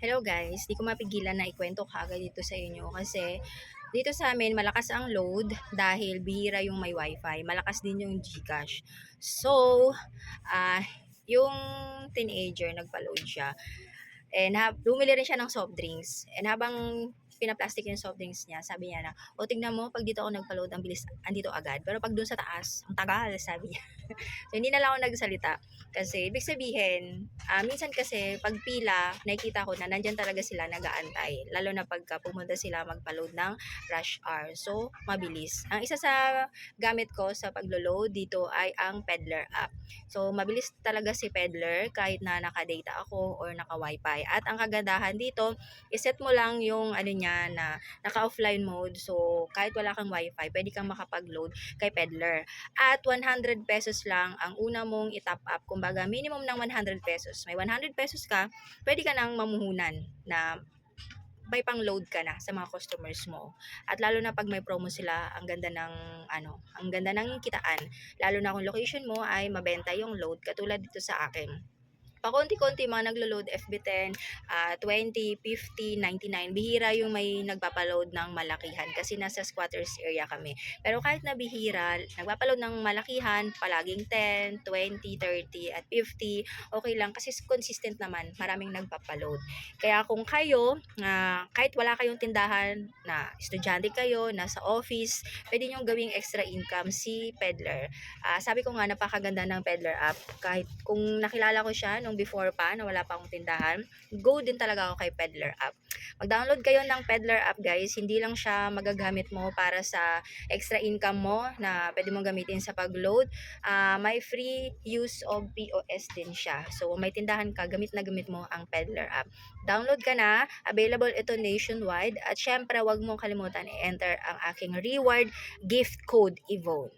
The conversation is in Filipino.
Hello guys, di ko mapigilan na ikwento kagad dito sa inyo kasi dito sa amin malakas ang load dahil bihira yung may wifi, malakas din yung Gcash. So, ah yung teenager nagpa-load siya and bumili rin siya ng soft drinks and habang pinaplastic yung soft drinks niya, sabi niya na, o tignan mo, pag dito ako nagpa-load, ang bilis, andito agad. Pero pag dun sa taas, ang tagal, sabi niya. So, hindi na lang ako nagsalita. Kasi, ibig sabihin, ah, minsan kasi, pag pila, nakikita ko na nandyan talaga sila nag-aantay. Lalo na pagka pumunta sila magpa-load ng rush hour. So, mabilis. Ang isa sa gamit ko sa paglo-load dito ay ang Peddler app. So, mabilis talaga si Peddler kahit na naka-data ako or naka-wifi. At ang kagandahan dito, iset mo lang yung ano niya na naka-offline mode. So, kahit wala kang wifi, pwede kang makapag-load kay Peddler. At 100 pesos lang ang una mong itap up. Kumbaga, minimum ng 100 pesos. May 100 pesos ka, pwede ka nang mamuhunan na may pang load ka na sa mga customers mo. At lalo na pag may promo sila, ang ganda ng ano, ang ganda ng kitaan. Lalo na kung location mo ay mabenta yung load katulad dito sa akin. Pakonti-konti mga naglo-load FB10, ah, 20, 50, 99. Bihira yung may nagpapaload ng malakihan kasi nasa squatters area kami. Pero kahit na bihira, nagpapaload ng malakihan, palaging 10, 20, 30 at 50, okay lang kasi consistent naman, maraming nagpapaload. Kaya kung kayo, ah, kahit wala kayong tindahan, na estudyante kayo, nasa office, pwede nyo gawing extra income si Peddler. Ah, sabi ko nga, napakaganda ng Peddler app. Kahit kung nakilala ko siya nung before pa, na wala pa akong tindahan, go din talaga ako kay Peddler app. Mag-download kayo ng Peddler app guys, hindi lang siya magagamit mo para sa extra income mo na pwede mong gamitin sa pag-load. Ah, may free use of POS din siya. So, may tindahan ka, gamit na gamit mo ang Peddler app. Download ka na, available ito nationwide at syempre wag mong kalimutan i-enter ang aking reward gift code Evone.